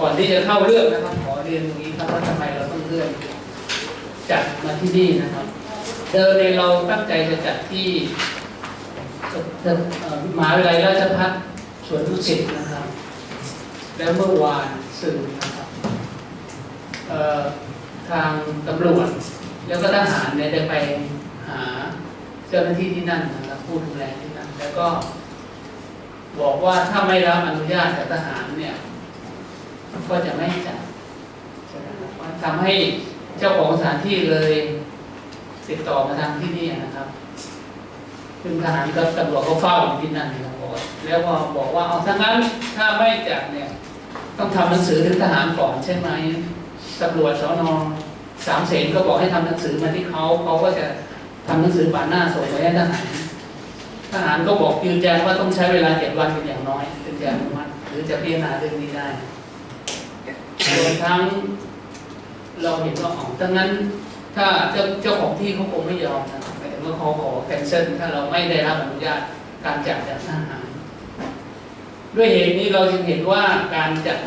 ก่อนที่จะเข้าเรื่องนะครับ ขอเรียนตรงนี้ครับว่าทำไมเราต้องเลื่อนจัดมาที่นี่นะครับ เดิมในยเราตั้งใจจะจัดที่มหาวิทยาลัยราชภัฏสวนดุสิตนะครับ แล้วเมื่อวานสื่อนะครับทางตำรวจ แล้วก็ทหารเนี่ยได้ไปหาเจ้าหน้าที่ที่นั่นนะครับผู้ดูแลที่นั่นแล้วก็บอกว่าถ้าไม่รับอนุญาตจากทหารเนี่ย ก็จะไม่จัดใช่ไหมครับทำให้เจ้าของสถานที่เลยติดต่อมาทางที่นี่นะครับซึ่งทหารกับตำรวจก็เฝ้าอยู่ที่นั่นนะครับแล้วก็บอกว่าเอาถ้างั้นถ้าไม่จัดเนี่ย ต้องทำหนังสือถึงทหารก่อนใช่ไหมตำรวจสอนอสามเสนก็บอกให้ทำหนังสือมาที่เขาเขาก็จะทำหนังสือป่านหน้าส่งไปให้ทหารทหารก็บอกยืนยันว่าต้องใช้เวลาเจ็ดวันเป็นอย่างน้อยถึงจะอนุมัติหรือจะพิจารณาเรื่องนี้ได้ รวมทั้ง เราเห็นว่าอ๋อดังนั้น ถ้าเจ้าเจ้าของที่เขาคงไม่ยอมนะครับหมายถึงว่าเขาขอแคนเซิลถ้าเราไม่ได้รับอนุญาตการจัดจากทหารด้วยเหตุนี้เราจึงเห็นว่าการจัด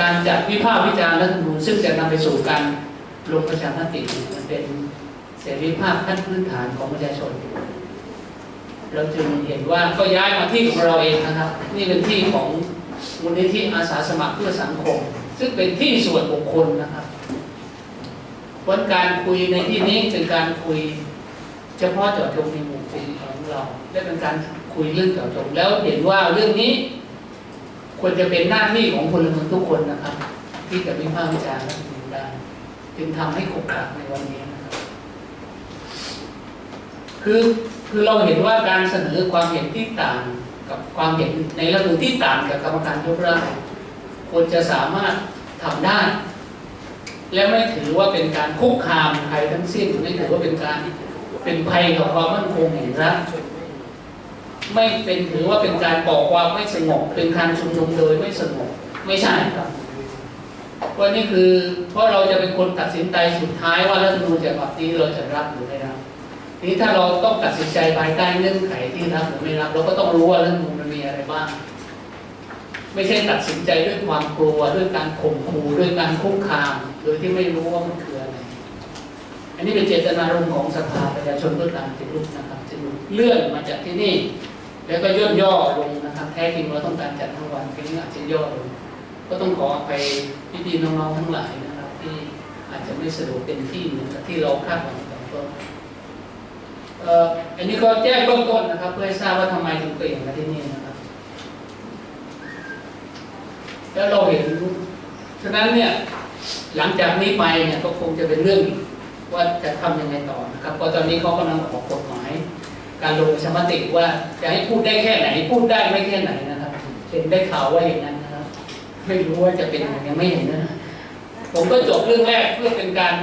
การจัดวิพากษ์วิจารณ์รัฐธรรมนูญซึ่งจะนำไปสู่การลงประชามติมันเป็นเสรีภาพขั้นพื้นฐานของประชาชน เราจึงเห็นว่าก็ย้ายมาที่ของเราเองนะครับ นี่เป็นที่ของมูลนิธิอาสาสมัครเพื่อสังคม ซึ่งเป็นที่ส่วนบุคคลนะครับผลการคุยในที่นี้เป็นการคุย เฉพาะเจาะจงในหมู่กลุ่มของเราและเป็นการคุยเรื่องเจาะจงแล้วเห็นว่าเรื่องนี้ ควรจะเป็นหน้าที่ของพลเมืองทุกคนนะครับ ที่จะวิพากษ์วิจารณ์และดำเนินได้จึงทำให้ขบขันในวันนี้นะครับคือคือเราเห็นว่าการเสนอความเห็นที่ต่างกับความเห็นในรัฐธรรมนูญที่ต่างกับกรรมการยกร่าง ควรจะสามารถทำได้ และไม่ถือว่าเป็นการคุกคามใครทั้งสิ้นไม่ถือว่าเป็นการเป็นภัยต่อความมั่นคงแห่งรัฐไม่เป็นถือว่าเป็นการก่อความไม่สงบเป็นการชุมนุมโดยไม่สงบไม่ใช่ครับว่านี่คือเพราะเราจะเป็นคนตัดสินใจสุดท้ายว่ารัฐธรรมนูญฉบับนี้เราจะรับหรือไม่รับทีนี้ถ้าเราต้องตัดสินใจภายใต้เงื่อนไขที่รับหรือไม่รับ เราก็ต้องรู้ว่าเรื่องมันมีอะไรบ้าง ไม่ใช่ตัดสินใจด้วยความกลัวด้วยการข่มขู่ด้วยการคุกคาม โดยที่ไม่รู้ว่ามันคืออะไร อันนี้เป็นเจตนารมณ์ของสภาประชาชนเพื่อการปฏิรูปนะครับจึงเลื่อนมาจากที่นี่ แล้วก็ย่นย่อลงนะครับ แท้จริงเราต้องการจัดทั้งวันทีนี้อาจจะย่อลง ก็ต้องขออภัยพี่น้องๆทั้งหลายนะครับ ที่อาจจะไม่สะดวกเต็มที่เหมือนกับที่เราคาดหวังตอนต้นเอ่ออันนี้ก็แจ้งเบื้องต้นนะครับ เพื่อให้ทราบว่าทำไมถึงเปลี่ยนมาที่นี่นะครับ แล้วเราเห็นฉะนั้นเนี่ยหลังจากนี้ไปเนี่ยก็คงจะเป็นเรื่องว่าจะทำยังไงต่อนะครับเพราะตอนนี้เขากำลังออกกฎหมาย การลงประชามติว่าจะให้พูดได้แค่ไหน พูดได้ไม่แค่ไหนนะครับเห็นได้ข่าวว่าอย่างนั้นนะครับ ไม่รู้ว่าจะเป็นยังไงไม่เห็นนะผมก็จบเรื่องแรกเพื่อเป็นการ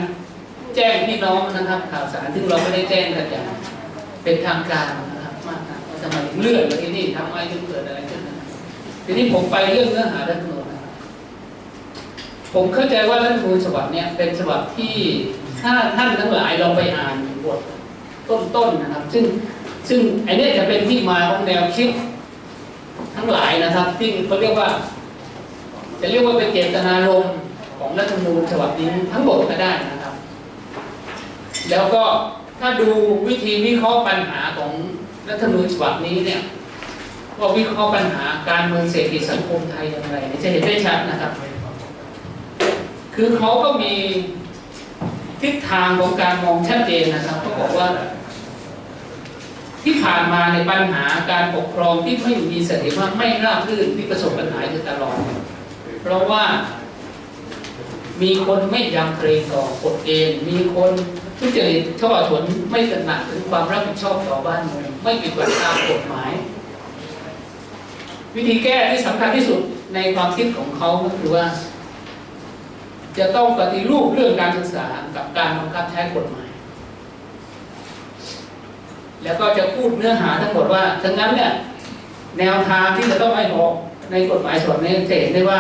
แจ้งพี่น้องนะครับ ข่าวสารที่งเราไม่ได้แจ้งกันอย่างเป็นทางการนะครับมากนะว่าทำไมเลื่อนมาที่นี่ทำไมถึงเกิดอะไรขึ้นทีนี้ผมไปเรื่องเนื้อหารัฐธรรมนูญน ผมเข้าใจว่ารัฐธรรมนูญฉบับนี้เป็นฉบับที่ถ้าท่านทั้งหลายลองไปอ่านบทต้นๆนะครับ ซึ่งซึ่งไอันเนี้ยจะเป็นที่มาของแนวคิดทั้งหลายนะครับที่เขาเรียกว่า จะเรียกว่าเป็นเจตนารมณ์ของรัฐธรรมนูญฉบับนี้ทั้งหมดก็ได้นะครับ แล้วก็ถ้าดูวิธีวิเคราะห์ปัญหาของรัฐธรรมนูญฉบับนี้เนี่ยว่าวิเคราะห์ปัญหาการเมืองเศรษฐกิจสังคมไทยอย่างไรจะเห็นได้ชัดนะครับ คือเขาก็มีทิศทางของการมองชัดเจนนะครับเขาบอกว่า ที่ผ่านมาในปัญหาการปกครองที่ไม่มีเสถียรภาพไม่ราบรื่นที่ประสบปัญหาอยู่ตลอด เพราะว่ามีคนไม่ยำเกรงต่อกฎเกณฑ์มีคนทุจริตช่อฉนไม่ตระหนักถึงความรับผิดชอบต่อบ้านเมืองไม่ปฏิบัติตามกฎหมาย วิธีแก้ที่สำคัญที่สุดในความคิดของเขาก็คือว่า จะต้องปฏิรูปเรื่องการศึกษากับการบังคับใช้กฎหมาย แล้วก็จะพูดเนื้อหาทั้งหมดว่าทั้งนั้นเนี่ยแนวทางที่จะต้องให้ออกในกฎหมายส่วนนี้จะเห็นได้ว่า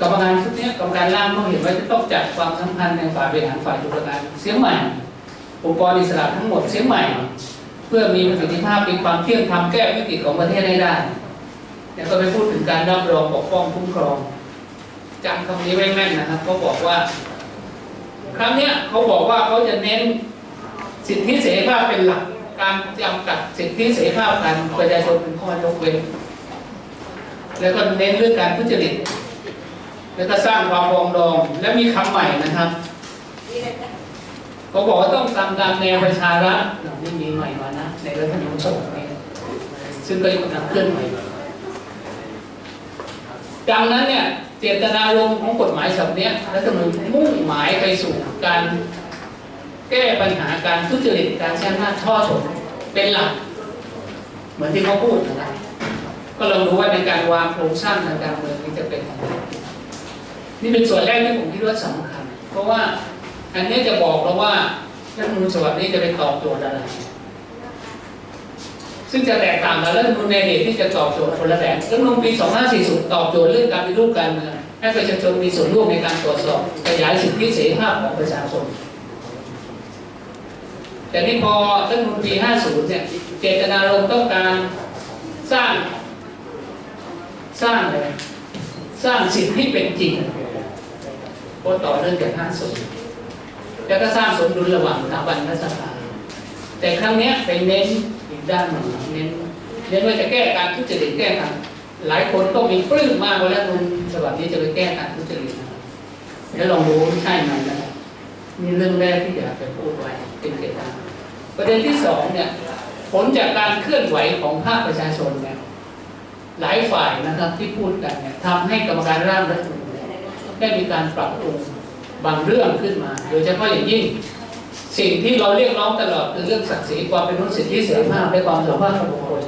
กรรมการชุดนี้กรรมการร่างต้องเห็นว่าจะต้องจัดความสัมพันธ์ในฝ่ายบริหารฝ่ายตุลาการเสียงใหม่องค์กรอิสระทั้งหมดเสียงใหม่ เพื่อมีประสิทธิภาพมีความเที่ยงธรรมแก้วิกฤตของประเทศให้ได้ แล้วก็ไปพูดถึงการรับรองปกป้องคุ้มครอง จำคำนี้ไว้แม่นนะครับเขาบอกว่า ครั้งเนี้ยเขาบอกว่าเขาจะเน้นสิทธิเสรีภาพเป็นหลักการจำกัดสิทธิเสรีภาพการประชาชนเป็นข้อยกเว้น แล้วก็เน้นเรื่องการทุจริต แล้วก็สร้างความปรองดอง และมีคำใหม่นะครับเขาบอกว่าต้องตามตามแนวประชารัฐนี่มีใหม่มานะ ในรัฐธรรมนูญฉบับนี้ซึ่งก็กำลังเคลื่อนไหวดังนั้นเนี่ย จตนารมณ์ของกฎหมายฉบับนี้รัฐธรรมนูญมุ่งหมายไปสู่การแก้ปัญหาการทุจริตการใช้อำนาจช่อฉนเป็นหลัก เหมือนที่เขาพูดนะครับก็ลองดูว่าในการวางโครงสร้างทางการเมืองนี้จะเป็นอย่างไรนี่เป็นส่วนแรกที่ผมคิดว่าสำคัญ เพราะว่าอันนี้จะบอกเราว่ารัฐธรรมนูญฉบับนี้จะไปตอบโจทย์อะไร ซึ่งจะแตกต่างกับรัฐมนูญในอดีตที่จะตอบโจทย์คนละแบบรัฐมนูญปี 2540 ตอบโจทย์เรื่องการปฏิรูปการเมืองให้ประชาชนมีส่วนร่วมในการตรวจสอบขยายสิทธิเสรีภาพของประชาชนแต่นี่พอรัฐมนูญปี 50 เนี่ย เจตนารมณ์ต้องการสร้าง สร้างอะไรสร้างสิ่งที่เป็นจริงก็ต่อเนื่องจาก 50 แล้วก็สร้างสมดุลระหว่างสถาบันและสภาแต่ครั้งนี้ยไปเน้น ด้านหนึ่งเน้นเน้นว่าจะแก้การทุจริตแก้การหลายคนก็มีปลื้มมากว่าแล้วนุนฉบับนี้จะไปแก้การทุจริตนะแล้วลองดูใช่ไหมนะนี่เรื่องแรกที่อยากจะพูดไว้เป็นเกตนาประเด็นที่สองเนี่ยผลจากการเคลื่อนไหวของภาคประชาชนเนี่ยหลายฝ่ายนะครับที่พูดกันเนี่ยทำให้กรรมการร่างรัฐธรรมนูญเนี่ยได้มีการปรับปรุงบางเรื่องขึ้นมา โดยเฉพาะอย่างยิ่ง สิ่งที่เราเรียกร้องตลอดคือเรื่องศักดิ์ศรีความเป็นมนุษยสิทธิเสรีภาพและความสมภาพของบุคคล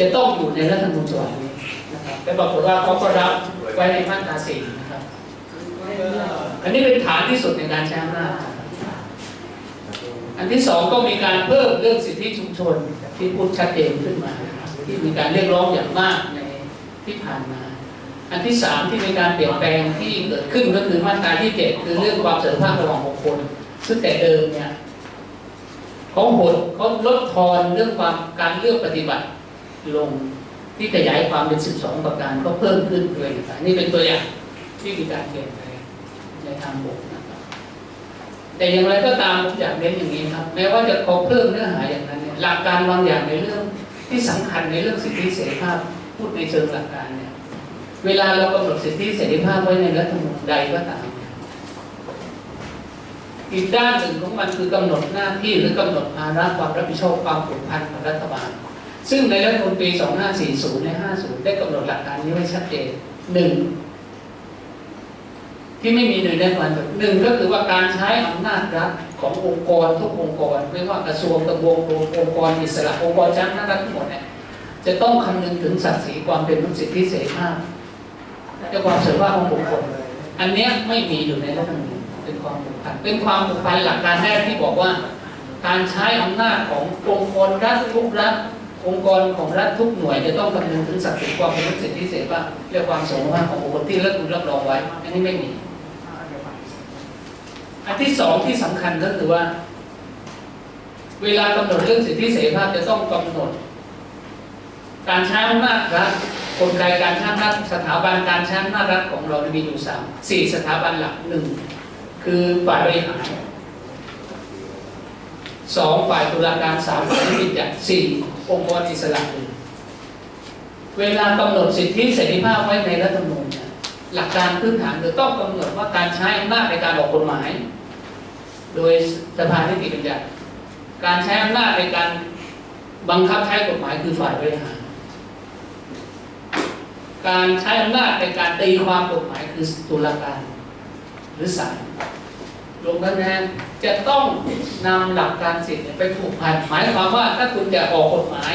จะต้องอยู่ในรัฐธรรมนูญฉบับนี้นะครับแต่ปรากฏว่าเขาก็รับไว้ในมาตราสี่นะครับ อันนี้เป็นฐานที่สุดในการใช้อำนาจอันที่สองก็มีการเพิ่มเรื่องสิทธิชุมชนที่พูดชัดเจนขึ้นมาที่มีการเรียกร้องอย่างมากในที่ผ่านมา อันที่สามที่มีการเปลี่ยนแปลงที่เกิดขึ้นก็คือมาตราที่เจ็ดคือเรื่องความเสมอภาคระหว่างบุคคลซึ่งแต่เดิมเนี่ย เขาหดเขาลดทอนเรื่องความการเลือกปฏิบัติลงที่ขยายความเป็น 12 ประการก็เพิ่มขึ้นเลยนี่เป็นตัวอย่างที่มีการเปลี่ยนแปลงในทางบกนะครับ แต่อย่างไรก็ตามผมอยากเน้นอย่างนี้ครับ แม้ว่าจะเขาเพิ่มเนื้อหาอย่างนั้นเนี่ยหลักการบางอย่างในเรื่องที่สำคัญในเรื่องสิทธิเสรีภาพพูดในเชิงหลักการเนี่ย เวลาเรากำหนดสิทธิเสรีภาพไว้ในรัฐธรรมนูญใดก็ตาม อีกด้านหนึ่งของมันคือกำหนดหน้าที่หรือกำหนดภาระความรับผิดชอบความผูกพันของรัฐบาล ซึ่งในรัฐมนูญปี2540 ใน 50 ได้กำหนดหลักการนี้ไว้ชัดเจนหนึ่งที่ไม่มีหน่วยงานการหนึ่งก็คือว่าการใช้อำนาจรัฐขององค์กรทุกองค์กร ไม่ว่ากระทรวงกระทรวงองค์กรอิสระองค์กรจ้างหน้ารัฐทั้งหมดเนี่ยจะต้องคำนึงถึงศักดิ์ศรีความเป็นมนุษยสิทธิเสรีภาพและความเสรีภาพของบุคคลอันนี้ไม่มีอยู่ในรัฐธรรมนูญ เป็นความผูกพันเป็นความผูกพันหลักการแรกที่บอกว่า การใช้อำนาจขององค์กรรัฐทุกรัฐองค์กรของรัฐทุกหน่วยจะต้องคำนึงถึงศักดิ์ศรีความเป็นสิทธิเสรีภาพและความสมภาพของบุคคลที่รัฐรับรองไว้ อันนี้ไม่มี อันที่สองที่สำคัญก็คือว่า เวลากำหนดเรื่องสิทธิเสรีภาพจะต้องกำหนด การใช้อำนาจรัฐกลไกการใช้อำนาจสถาบันการใช้อำนาจรัฐของเรามีอยู่สามสี่สถาบันหลักหนึ่ง คือฝ่ายบริหารสองฝ่ายตุลาการสามฝ่ายนิติบัญสี่องค์กรอิสระเวลากำหนดสิทธิเสรีภาพไว้ในรัฐธรรมนูญหลักการพื้นฐานคือต้องกำหนดว่าการใช้อำนาจในการออกกฎหมาย โดยสภานิติบัญญัติการใช้อำนาจในการบังคับใช้กฎหมายคือฝ่ายบริหาร การใช้อำนาจในการตีความกฎหมายคือตุลาการ รือศาลรวมทั้งนั้นจะต้องนำหลักการสิทธิ์ไปผูกพันหมายความว่าถ้าคุณจะออกกฎหมาย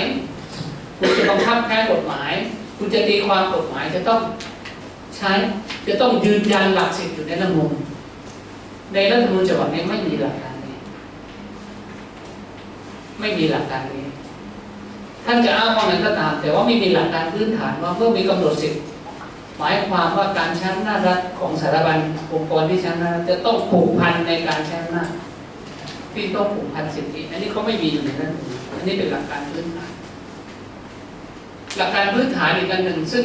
คุณจะบังคับใช้กฎหมาย คุณจะตีความกฎหมายจะต้องใช้จะต้องยืนยันหลักสิทธิ์อยู่ในรัฐมนูญในรัฐมนูญฉบับนี้ไม่มีหลักการนี้ ไม่มีหลักการนี้ ท่านจะอ้างว่ามันก็ตาม แต่ว่าไม่มีหลักการพื้นฐานว่าเมื่อมีกำหนดสิทธิ์ หมายความว่าการใช้อำนาจรัฐของสถาบันองค์กรที่ใช้อำนาจจะต้องผูกพันในการใช้อำนาจที่ต้องผูกพันสิทธิ อันนี้เขาไม่มีอยู่ในนั้นอันนี้เป็นหลักการพื้นฐาน หลักการพื้นฐานอีกอันหนึ่งซึ่ง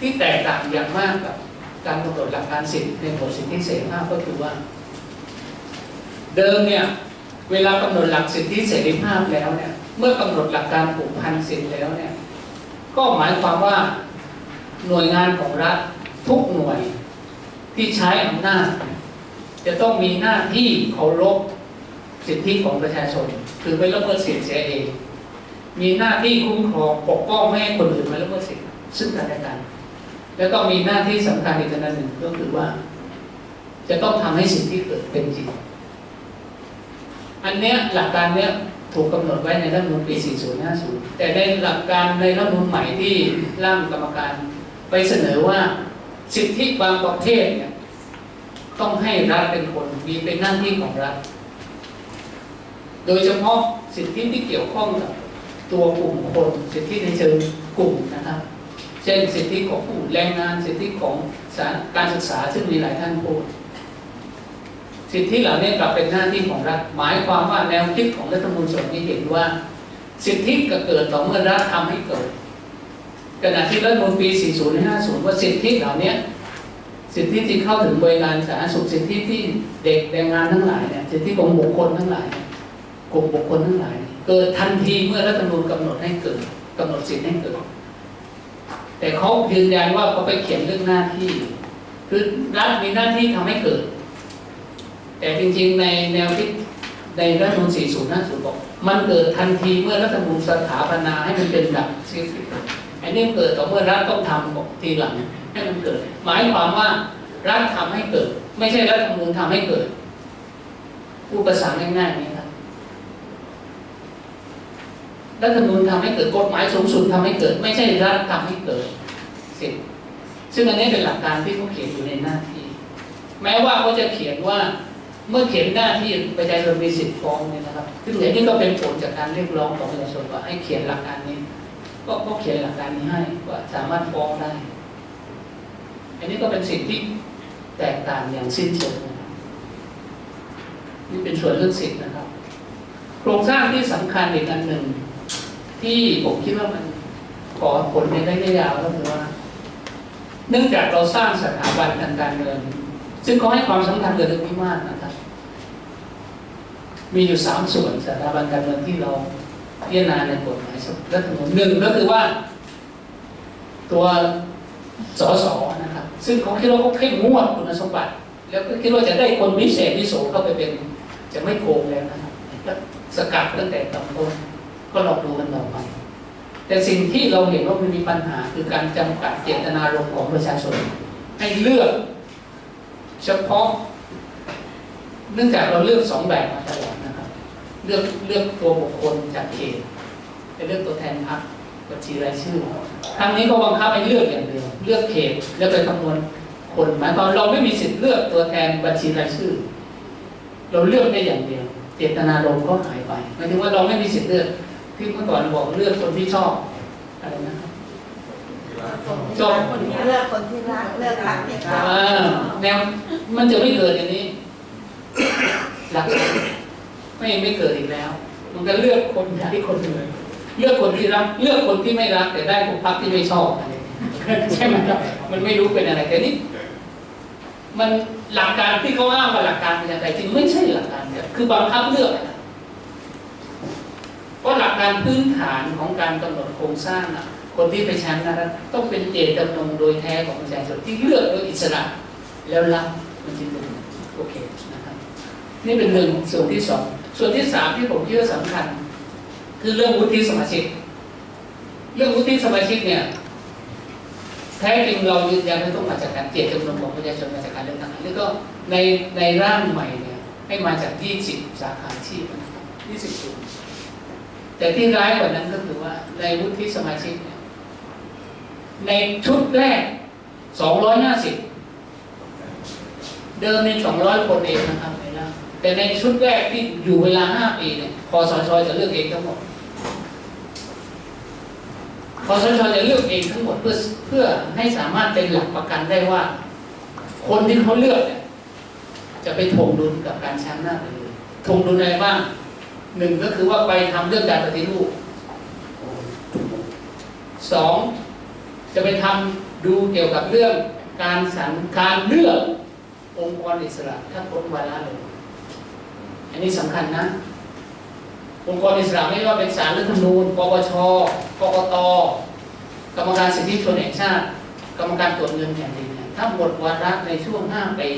ที่แตกต่างอย่างมากกับการกำหนดหลักการสิทธิในบทสิทธิเสรีภาพก็คือว่า เดิมเนี่ยเวลากำหนดหลักสิทธิเสรีภาพแล้วเนี่ยเมื่อกำหนดหลักการผูกพันสิทธิแล้วเนี่ยก็หมายความว่า หน่วยงานของรัฐทุกหน่วยที่ใช้อำนาจ จะต้องมีหน้าที่เคารพสิทธิของประชาชน คือไม่ละเมิดสิทธิเสียเอง มีหน้าที่คุ้มครองปกป้องไม่ให้คนอื่นมาละเมิดสิทธิซึ่งกันและกัน แล้วก็มีหน้าที่สำคัญอีกอันหนึ่งก็คือว่า จะต้องทำให้สิ่งที่เกิดเป็นจริง อันเนี้ยหลักการเนี้ยถูกกำหนดไว้ในรัฐธรรมนูญปี 4050 แต่ในหลักการในรัฐมนูญใหม่ที่ร่างกรรมการ ไปเสนอว่าสิทธิบางประเภทเนี่ยต้องให้รัฐเป็นคนมีเป็นหน้าที่ของรัฐ โดยเฉพาะสิทธิที่เกี่ยวข้องกับตัวกลุ่มคนสิทธิในเชิงกลุ่มนะครับ เช่นสิทธิของผู้แรงงานสิทธิของาการศึกษาซึ่งมีหลายท่านพูดสิทธิเหล่านี้กลับเป็นหน้าที่ของรัฐ หมายความว่าแนวคิดของรัฐธรรมนูญฉบับนี้เห็นว่า สิทธิก็เกิดต่อเมื่อรัฐทำให้เกิด ขณะที่รัฐธรรมนูญปี4050 ว่าสิทธิเหล่านี้สิทธิที่เข้าถึงบริการสาธารณสุขสิทธิที่เด็กแรงงานทั้งหลายเนี่ยสิทธิของบุคคลทั้งหลายกลุ่มบุคคลทั้งหลาย เกิดทันทีเมื่อรัฐธรรมนูญกำหนดให้เกิดกำหนดสิทธิให้เกิด แต่เขายืนยันว่าเขาไปเขียนเรื่องหน้าที่ คือรัฐมีหน้าที่ทำให้เกิด แต่จริงๆในแนวคิดในรัฐธรรมนูญ4050บอกมันเกิดทันทีเมื่อรัฐธรรมนูญสถาปนาให้มันเป็นหลักสิทธิ อันนี้เกิดต่อเมื่อรัฐต้องทำทีหลังให้มันเกิด หมายความว่ารัฐทำให้เกิด ไม่ใช่รัฐธรรมนูญทำให้เกิดพูดภาษาง่ายๆนี้ครับรัฐธรรมนูญทำให้เกิดกฎหมายสูงสุดทำให้เกิด ไม่ใช่รัฐทำให้เกิดสิซึ่งอันนี้เป็นหลักการที่เขาเขียนอยู่ในหน้าที่ แม้ว่าเขาจะเขียนว่าเมื่อเขียนหน้าที่ประชาชนมีสิทธิ์ฟ้องเนี่ยนะครับซึ่งอันนี้ก็เป็นผลจากการเรียกร้องของประชาชนว่าให้เขียนหลักการนี้ ก็ก็เขียนหลักการนี้ให้ว่าสามารถฟ้องได้ อันนี้ก็เป็นสิ่งที่แตกต่างอย่างสิ้นเชิงนะครับนี่เป็นส่วนเรื่องสิทธินะครับ โครงสร้างที่สำคัญอีกอันหนึ่ง ที่ผมคิดว่ามันขอผลในระยะยาวก็คือว่า เนื่องจากเราสร้างสถาบันทางการเงิน ซึ่งเขาให้ความสำคัญกับเรื่องนี้มากนะครับ มีอยู่สามส่วนสถาบันการเงินที่เรา พิจารณาในกฎหมายรัฐธรรมนูญหนึ่งก็คือว่า ตัวสสนะครับ ซึ่งเขาคิดว่าเขาเข้มงวดคุณสมบัติ แล้วก็คิดว่าจะได้คนพิเศษพิโสเข้าไปเป็น จะไม่โกงแล้วนะครับสกัดตั้งแต่ตำต้นก็ลองดูกันต่อไป แต่สิ่งที่เราเห็นว่ามันมีปัญหาคือการจำกัดเจตนารมณ์ของประชาชน ให้เลือก เฉพาะ เนื่องจากเราเลือกสองแบบมาตลอด เลือกเลือกตัวบุคคลจากเขตไปเลือกตัวแทนพรรคบัญชีรายชื่อครั้งนี้ก็บังคับให้เลือกอย่างเดียวเลือกเขตแล้วไปคำนวณคนหมายความเราไม่มีสิทธิ์เลือกตัวแทนบัญชีรายชื่อ เราเลือกได้อย่างเดียว เจตนารมณ์ก็หายไปหมายถึงว่าเราไม่มีสิทธิ์เลือกที่เมื่อก่อนบอกเลือกคนที่ชอบอะไรนะครับจบคนที่เลือกคนที่รักเลือกรักที่รักอ่าแนวมันจะไม่เกิดอย่างนี้หลัก ไม่ไม่เกิดอีกแล้ว มันก็เลือกคนที่คนหนึ่งเลือกคนที่รัก เลือกคนที่ไม่รัก แต่ได้พวกพรรคที่ไม่ชอบอะไรเงี้ยใช่ไหมครับมันไม่รู้เป็นอะไรแต่นี่มันหลักการที่เขาอ้างว่าหลักการเป็นอย่างไรจริงไม่ใช่หลักการเนี่ยคือบังคับเลือกเพราะหลักการพื้นฐานของการกำหนดโครงสร้างอะคนที่ไปใช้อำนต้องเป็นเจตจำนงโดยแท้ของประชาชนที่เลือกโดยอิสระ แล้วรับมันจึงโอเคนะครับนี่เป็นหนึ่งส่วนที่สอง ส่วนที่สามที่ผมคิดว่าสำคัญ คือเรื่องวุฒิสมาชิก เรื่องวุฒิสมาชิกเนี่ยแท้จริงเรายืนยันว่าต้องมาจากการเจตจำนงของประชาชนมาจากการเลือกตั้งแล้วก็ในในร่างใหม่เนี่ยให้มาจาก 20 สาขาอาชีพนะครับ20ศูนย์แต่ที่ร้ายกว่านั้นก็คือว่าในวุฒิสมาชิกเนี่ยในชุดแรก 250 เดิมใน 200 คนเองนะครับ แต่ในชุดแรกที่อยู่เวลา5ปีเนี่ยคอสชจะเลือกเองทั้งหมดคอสชจะเลือกเองทั้งหมดเพื่อเพื่อให้สามารถเป็นหลักประกันได้ว่า คนที่เขาเลือกเนี่ยจะไปถ่วงดุลกับการใช้อำนาจไปเลยถ่วงดุลอะไรบ้างหนึ่งก็คือว่าไปทำเรื่องการปฏิรูปสองจะไปทำดูเกี่ยวกับเรื่องการสรรการเลือกองค์กรอิสระถ้าพ้นวาระเลย อันนี้สำคัญนะองค์กรอิสระไม่ว่าเป็นศาลรัฐธรรมนูญปปชกกตกรรมการสิทธิชนแห่งชาติ กรรมการตรวจเงินแผ่นดินถ้าหมดวาระในช่วงห้าปี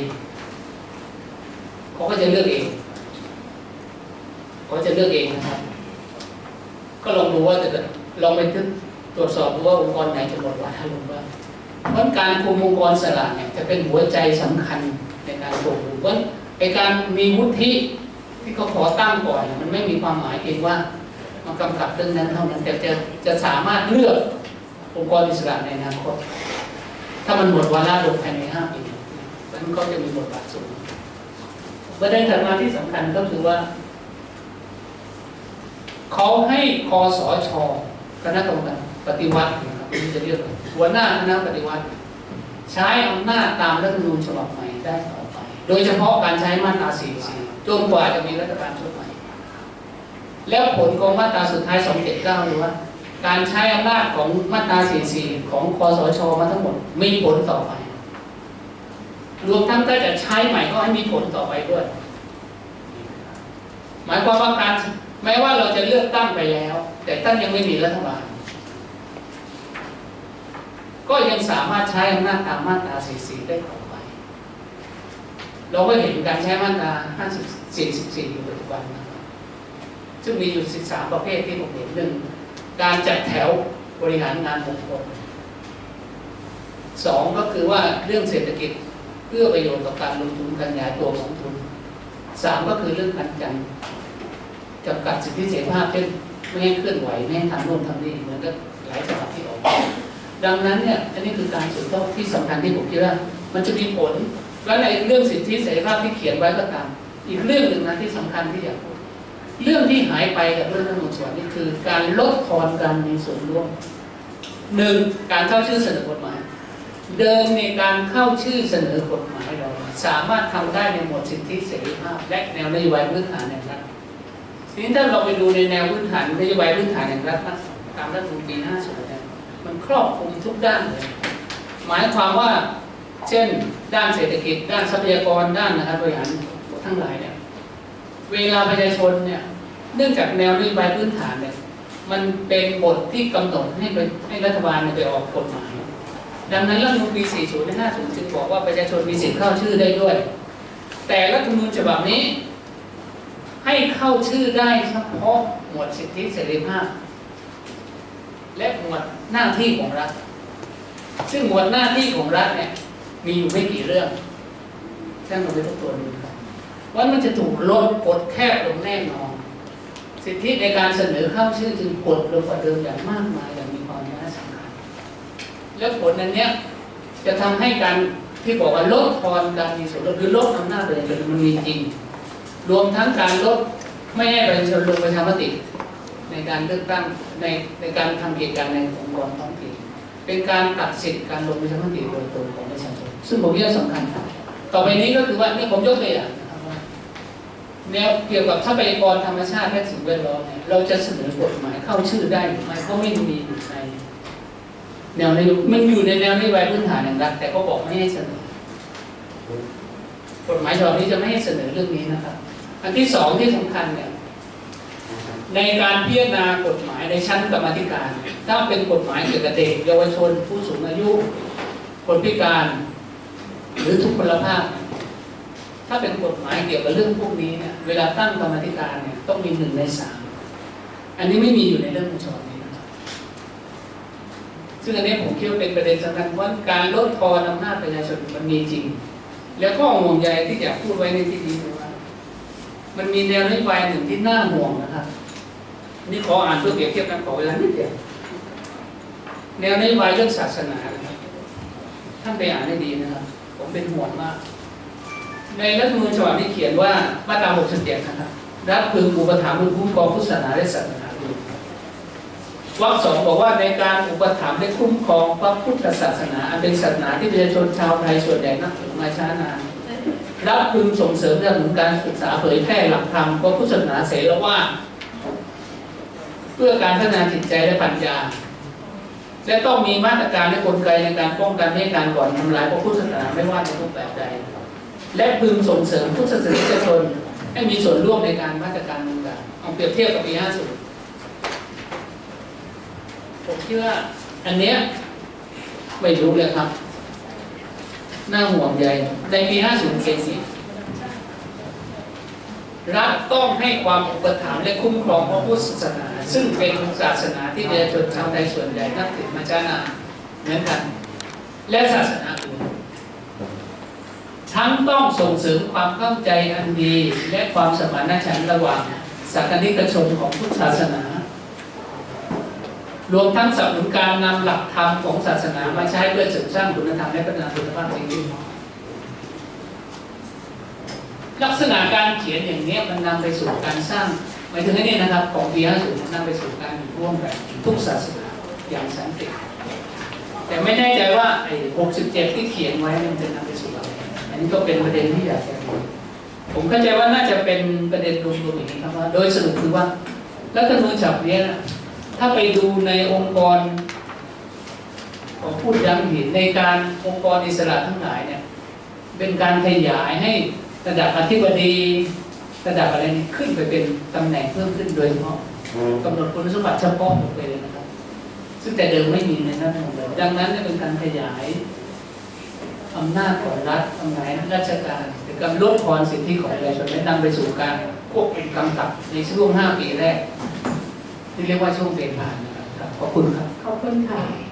เขาก็จะเลือกเองเขาจะเลือกเองนะครับ ก็ลองดูว่าจะลองไปตรวจสอบดูว่าองค์กรไหนจะหมดวาระลงบ้างเพราะการคุมองค์กรอิสระเนี่ยจะเป็นหัวใจสำคัญในการควบคุมเพราะไอการมีวุฒิ ที่เขาขอตั้งก่อนมันไม่มีความหมายเพียงว่ามันกำกับเรื่องนั้นเท่านั้นแต่จะจะสามารถเลือกองค์กรอิสระในอนาคต ถ้ามันหมดวาระลงภายในห้าปีมันก็จะมีบทบาทสูงประเด็นถัดมาที่สำคัญก็คือว่าเขาให้คอสชคณะกรรมการปฏิวัตินะครับนี่จะเรียกหัวหน้าคณะปฏิวัติ ใช้อำนาจตามรัฐธรรมนูญฉบับใหม่ได้ต่อไป โดยเฉพาะการใช้มาตรา44 จนกว่าจะมีรัฐบาลชุดใหม่ แล้วผลของมาตราสุดท้าย 279หรือว่า การใช้อำนาจของมาตรา 44 ของคอสชมาทั้งหมดมีผลต่อไป รวมทั้งถ้าจะใช้ใหม่ก็ให้มีผลต่อไปด้วย หมายความว่าการแม้ว่าเราจะเลือกตั้งไปแล้ว แต่ท่านยังไม่มีรัฐบาล ก็ยังสามารถใช้อำนาจตามมาตรา 44 ได้ต่อ เราก็เห็นการใช้มาตรา50 44 อยู่ปัจจุบันนะครับซึ่งมีอยู่ 13 ประเภทที่ผมเห็นหนึ่งการจัดแถวบริหารงานองค์กรสองก็คือว่าเรื่องเศรษฐกิจเพื่อประโยชน์ต่อการลงทุนการขยายตัวของทุนสามก็คือเรื่องการจันจำกัดสิทธิเสรีภาพเช่นไม่ให้เคลื่อนไหวไม่ให้ทำโน่นทำนี่เหมือนกับหลายฉบับที่ออก ดังนั้นเนี่ยอันนี้คือการสืบทอดที่สำคัญที่ผมคิดว่า มันจะมีผล และในเรื่องสิทธิเสรีภาพที่เขียนไว้ก็ตาม อีกเรื่องหนึ่งนะที่สำคัญที่อยากพูดเรื่องที่หายไปกับเรื่องรัฐธรรมนูญฉบับนี้คือ การลดทอนการมีส่วนร่วมหนึ่งการเข้าชื่อเสนอกฎหมาย เดิมในการเข้าชื่อเสนอกฎหมายเรา สามารถทำได้ในหมวดสิทธิเสรีภาพ และแนวนโยบายพื้นฐานแห่งรัฐทีนี้ถ้าเราไปดูในแนวพื้นฐานนโยบายพื้นฐานแห่งรัฐนะตามรัฐธรรมนูญปี50เนี่ยมันครอบคลุมทุกด้านเลย หมายความว่า เช่น ด้านเศรษฐกิจ ด้านทรัพยากรด้านนะครับบริหารทั้งหลายเนี่ยเวลาประชาชนเนี่ยเนื่องจากแนวนโยบายพื้นฐานเนี่ยมันเป็นบทที่กำหนดให้ไปให้รัฐบาลไปออกกฎหมาย ดังนั้นรัฐธรรมนูญปี 40 และ 50 จึงบอกว่าประชาชนมีสิทธิ์เข้าชื่อได้ด้วย แต่รัฐธรรมนูญฉบับนี้ ให้เข้าชื่อได้เฉพาะหมวดสิทธิเสรีภาพ และหมวดหน้าที่ของรัฐ ซึ่งหมวดหน้าที่ของรัฐเนี่ย มีอยู่ไม่กี่เรื่องท่านลองไปทบทวนดูครับว่ามันจะถูกลดกดแคบลงแน่นอน สิทธิในการเสนอเข้าชื่อจึงกดลงกว่าเดิมอย่างมากมายอย่างมีความน่าสำคัญ แล้วผลนั้นเนี้ยจะทำให้การที่บอกว่าลดทอนการมีส่วนร่วมหรือลดอำนาจประชาชนมันมีจริง รวมทั้งการลดไม่ให้ประชาชนลงประชามติในการเลือกตั้งในในการทำกิจการในองค์กรท้องถิ่นเป็นการตัดสิทธิการลงประชามติโดยตรงของประชาชน ซึ่งผมคิดว่าสำคัญ ต่อไปนี้ก็คือว่าเนี่ยผมยกตัวอย่างนะครับว่าแนวเกี่ยวกับทรัพยากรธรรมชาติและสิ่งแวดล้อมเนี่ยเราจะเสนอกฎหมายเข้าชื่อได้หรือไม่ก็ไม่มีอยู่ในแนวนโยมันอยู่ในแนวนโยบายพื้นฐานอย่างรัฐแต่ก็บอกไม่ให้เสนอกฎหมายฉบับนี้จะไม่ให้เสนอเรื่องนี้นะครับ อันที่สองที่สำคัญเนี่ยในการพิจารณากฎหมายในชั้นกรรมธิการ ถ้าเป็นกฎหมายเกี่ยวกับเด็กเยาวชน ผู้สูงอายุ คนพิการ หรือทุกพลภาพ ถ้าเป็นกฎหมายเกี่ยวกับเรื่องพวกนี้เนี่ยเวลาตั้งกรรมธิการเนี่ยต้องมีหนึ่งในสามอันนี้ไม่มีอยู่ในเรื่องฉบับนี้นะครับซึ่งอันนี้ผมคิดว่าเป็นประเด็นสำคัญว่าการลดทอนอำนาจประชาชนมันมีจริง แล้วก็ห่วงใยที่อยากพูดไว้ในที่นี้ว่า มันมีแนวนโยบายหนึ่งที่น่าห่วงนะครับนี่ขออ่านเพื่อเปรียบเทียบกันขอเวลานิดเดียวแนวนโยบายเรื่องศาสนานะครับท่านไปอ่านให้ดีนะครับ ผมเป็นห่วงมาก ในรัฐธรรมนูญฉบับนี้เขียนว่ามาตรา67นะครับรับพึงอุปถัมภ์หรือคุ้มครองพุทธศาสนาและศาสนาอื่นวรรคสองบอกว่าในการอุปถัมภ์และคุ้มครองพระพุทธศาสนาอันเป็นศาสนาที่ประชาชนชาวไทยส่วนใหญ่นับถือมาช้านานรับพึงส่งเสริมสนับสนุนการศึกษาเผยแพร่หลักธรรมพระพุทธศาสนาเสรว่า เพื่อการพัฒนาจิตใจและปัญญา และต้องมีมาตรการและกลไกในการป้องกันไม่ให้การก่อนทำลายพระพุทธศาสนาไม่ว่าในรูปแบบใด และพึงส่งเสริมพุทธศาสนิกชนให้มีส่วนร่วมในการมาตรการต่างๆเอาเปรียบเทียบกับปี 50 ผมคิดว่าอันเนี้ยไม่รู้เลยครับ น่าห่วงใยในปี 50 เป็นสิ รัฐต้องให้ความอุปถัมภ์และคุ้มครองพระพุทธศาสนา ซึ่งเป็นศาสนาที่ประชาชนชาวไทยส่วนใหญ่นับถือมาช้านานเหมือนกัน และศาสนาอื่นทั้งต้องส่งเสริมความเข้าใจอันดี และความสมานฉันท์ระหว่างสาคนิกชนของพุทธศาสนา รวมทั้งสนับสนุนการนำหลักธรรมของศาสนามาใช้เพื่อเสริมสร้างคุณธรรมและพัฒนาคุณภาพชีวิต ลักษณะการเขียนอย่างนี้มันนำไปสู่การสร้างหมายถึงอันนี้นะครับของปี50นำไปสู่การอยู่ร่วมกันทุกศาสนาอย่างสันติแต่ไม่แน่ใจว่าไอ้67 ที่เขียนไว้มันจะนำไปสู่อะไรอันนี้ก็เป็นประเด็นที่อยากจะรู้ผมเข้าใจว่าน่าจะเป็นประเด็นรวมๆอย่างนี้ครับว่า โดยสรุปคือว่ารัฐธรรมนูญฉบับนี้นะถ้าไปดูในองค์กรผมพูดย้ำอีกในการองค์กรอิสระทั้งหลายเนี่ยเป็นการขยายให้ ระดับอธิบดีระดับอะไรนี่ขึ้นไปเป็นตำแหน่งเพิ่มขึ้นโดยเฉพาะกำหนดคุณสมบัติเฉพาะหมดเลยนะครับ ซึ่งแต่เดิมไม่มีในนั้นหมดเลยดังนั้นเนี่ยเป็นการขยายอำนาจของรัฐอำนาจราชการเป็นการลดทอนสิทธิของประชาชนและนำไปสู่การควบคุมกำกับในช่วง 5 ปีแรก ที่เรียกว่าช่วงเปลี่ยนผ่านนะครับขอบคุณครับ ขอบคุณค่ะ